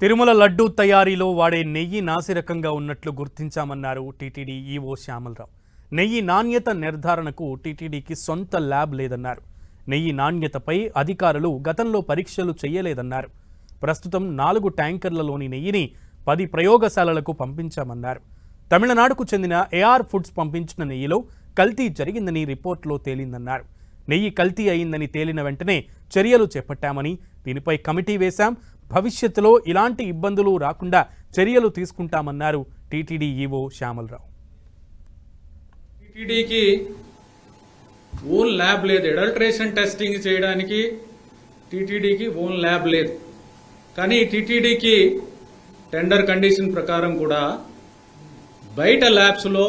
తిరుమల లడ్డూ తయారీలో వాడే నెయ్యి నాసిరకంగా ఉన్నట్లు గుర్తించామన్నారు టీటీడీ ఈవో శ్యామలరావు. నెయ్యి నాణ్యత నిర్ధారణకు టీటీడీకి సొంత ల్యాబ్ లేదన్నారు. నెయ్యి నాణ్యతపై అధికారులు గతంలో పరీక్షలు చేయలేదన్నారు. ప్రస్తుతం నాలుగు ట్యాంకర్లలోని నెయ్యిని పది ప్రయోగశాలలకు పంపించామన్నారు. తమిళనాడుకు చెందిన ఏఆర్ ఫుడ్స్ పంపించిన నెయ్యిలో కల్తీ జరిగిందని రిపోర్ట్లో తేలిందన్నారు. నెయ్యి కల్తీ అయిందని తేలిన వెంటనే చర్యలు చేపట్టామని దీనిపై కమిటీ వేశాం. భవిష్యత్తులో ఇలాంటి ఇబ్బందులు రాకుండా చర్యలు తీసుకుంటామన్నారు టీటీడీ ఈవో శ్యామలరావు. టీటీడీకి ఓన్ ల్యాబ్ లేదు. అడల్ట్రేషన్ టెస్టింగ్ చేయడానికి టీటీడీకి ఓన్ ల్యాబ్ లేదు. కానీ టీటీడీకి టెండర్ కండిషన్ ప్రకారం కూడా బయట ల్యాబ్స్లో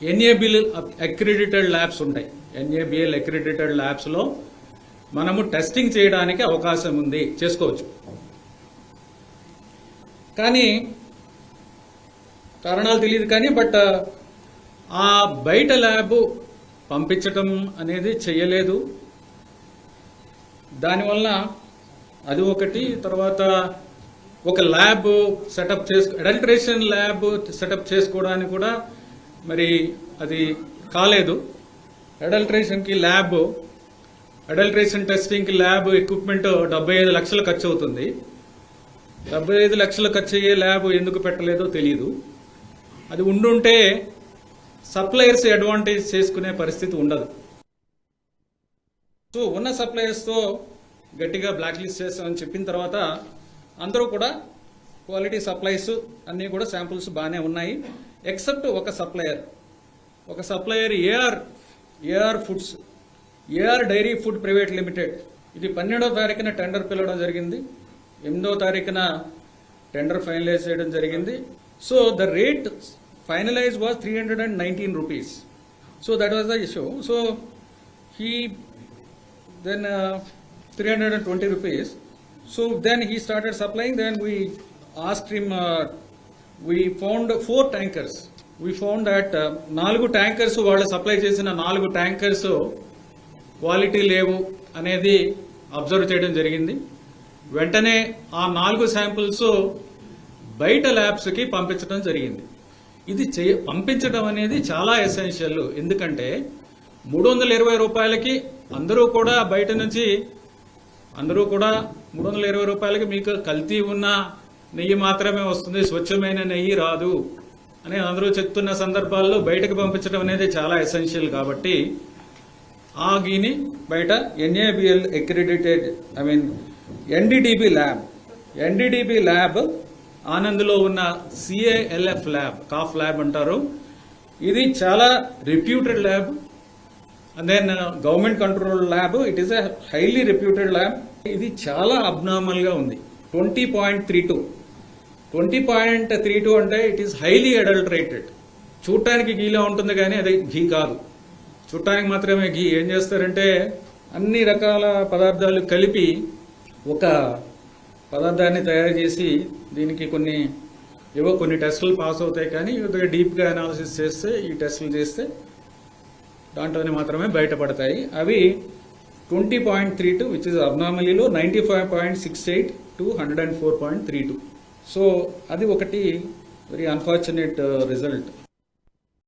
ఎన్ఏబిల్ అక్రిడిటెడ్ ల్యాబ్స్ ఉంటాయి. ఎన్ఏబిఎల్ అక్రిడిటెడ్ ల్యాబ్స్లో మనము టెస్టింగ్ చేయడానికి అవకాశం ఉంది. చేసుకోవచ్చు. కానీ కారణాలు తెలియదు కానీ బట్ ఆ బయట ల్యాబ్ పంపించటం అనేది చేయలేదు. దానివల్ల అది ఒకటి తర్వాత ఒక ల్యాబ్ సెటప్ చేసు అడల్ట్రేషన్ ల్యాబ్ సెటప్ చేసుకోవడానికి కూడా మరి అది కాలేదు. అడల్ట్రేషన్కి ల్యాబ్ అడల్ట్రేషన్ టెస్టింగ్కి ల్యాబ్ ఎక్విప్మెంట్ డెబ్బై ఐదు లక్షలు ఖర్చు అవుతుంది డెబ్బై ఐదు లక్షలు ఖర్చు అయ్యే ల్యాబ్ ఎందుకు పెట్టలేదో తెలియదు అది ఉండుంటే సప్లయర్స్ అడ్వాంటేజ్ చేసుకునే పరిస్థితి ఉండదు. సో ఉన్న సప్లయర్స్తో గట్టిగా బ్లాక్ లిస్ట్ చేస్తామని చెప్పిన తర్వాత అందరూ కూడా క్వాలిటీ సప్లైస్ అన్నీ కూడా శాంపుల్స్ బాగానే ఉన్నాయి. ఎక్సెప్ట్ ఒక సప్లయర్. ఒక supplier AR AR foods. AR dairy food private limited. ఇది పన్నెండవ తారీఖున టెండర్ పిలవడం జరిగింది. ఎనిమిదవ తారీఖున టెండర్ ఫైనలైజ్ చేయడం జరిగింది. So the rate finalise was three hundred and nineteen rupees. So that was the issue so he then uh, 320 rupees. So then he started supplying. Then we then we Uh, we found four tankers We found that uh, నాలుగు tankers వాళ్ళు supply చేసిన నాలుగు tankers quality లేవు అనేది observe చేయడం జరిగింది. వెంటనే ఆ నాలుగు శాంపుల్స్ బయట ల్యాబ్స్కి పంపించడం జరిగింది. ఇది చేయ పంపించడం అనేది చాలా ఎసెన్షియల్ ఎందుకంటే మూడు వందల ఇరవై రూపాయలకి అందరూ కూడా బయట నుంచి అందరూ కూడా మూడు వందల ఇరవై రూపాయలకి మీకు కల్తీ ఉన్న నెయ్యి మాత్రమే వస్తుంది స్వచ్ఛమైన నెయ్యి రాదు అని అందరూ చెప్తున్న సందర్భాల్లో బయటకు పంపించడం అనేది చాలా ఎసెన్షియల్ కాబట్టి ఆ గీని బయట NABL accredited I mean NDDB lab NDDB lab ఆనంద్లో ఉన్న సిఏఎల్ఎఫ్ ల్యాబ్ కాఫ్ ల్యాబ్ అంటారు. ఇది చాలా reputed lab and then government control lab it is a highly reputed lab ఇది చాలా అబ్నార్మల్గా ఉంది. Twenty point three two twenty point three two అంటే ఇట్ ఈస్ హైలీ అడల్టరేటెడ్ చూడటానికి గీలా ఉంటుంది కానీ అది ఘీ కాదు. చుట్టానికి మాత్రమే ఘీ ఏం చేస్తారంటే అన్ని రకాల పదార్థాలు కలిపి ఒక పదార్థాన్ని తయారు చేసి దీనికి కొన్ని ఏవో కొన్ని టెస్టులు పాస్ అవుతాయి కానీ కొద్దిగా డీప్గా అనాలిసిస్ చేస్తే ఈ టెస్టులు చేస్తే దాంట్లోనే మాత్రమే బయటపడతాయి. అవి twenty point three two which is అబ్నామలీలో ninety five point six eight to hundred and four point three two so అది ఒకటి వెరీ అన్ఫార్చునేట్ రిజల్ట్